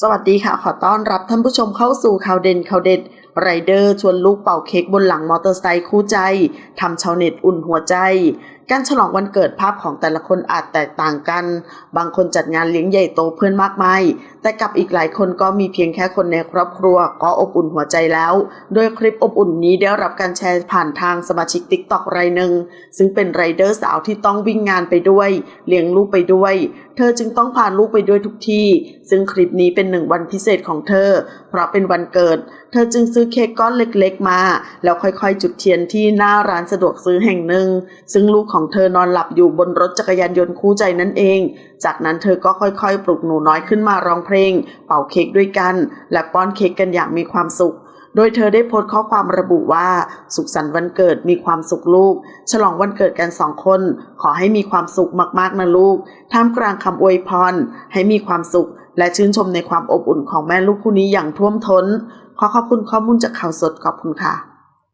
สวัสดีค่ะ ขอต้อนรับท่านผู้ชมเข้าสู่ข่าวเด่นข่าวเด็ดไรเดอร์ชวนลูกเป่าเค้กบนหลังมอเตอร์ไซค์คู่ใจทำชาวเน็ตอุ่นหัวใจการฉลองวันเกิดภาพของแต่ละคนอาจแตกต่างกัน บางคนจัดงานเลี้ยงใหญ่โตเพื่อนมากมาย แต่กับอีกหลายคนก็มีเพียงแค่คนในครอบครัวก็อบอุ่นหัวใจแล้ว โดยคลิปอบอุ่นนี้ได้รับการแชร์ผ่านทางสมาชิกติ๊กต็อกรายหนึ่ง ซึ่งเป็นไรเดอร์สาวที่ต้องวิ่งงานไปด้วย เลี้ยงลูกไปด้วย เธอจึงต้องพาลูกไปด้วยทุกที่ ซึ่งคลิปนี้เป็นหนึ่งวันพิเศษของเธอ เพราะเป็นวันเกิด เธอจึงซื้อเค้กก้อนเล็กๆมา แล้วค่อยๆ จุดเทียนที่หน้าร้านสะดวกซื้อแห่งหนึ่ง ซึ่งลูกของเธอนอนหลับอยู่บนรถจักรยานยนต์คู่ใจนั่นเอง จากนั้นเธอก็ค่อยๆ ปลุกหนูน้อยขึ้นมาร้องเพลง เป่าเค้กด้วยกัน และป้อนเค้กกันอย่างมีความสุขโดยเธอได้โพสต์ข้อความระบุว่า สุขสันต์วันเกิดมีความสุขลูก ฉลองวันเกิดกันสองคน ขอให้มีความสุขมากๆนะลูก ท่ามกลางคำอวยพร ให้มีความสุข และชื่นชมในความอบอุ่นของแม่ลูกคู่นี้อย่างท่วมท้น ขอขอบคุณข้อมูลจากข่าวสดขอบคุณค่ะ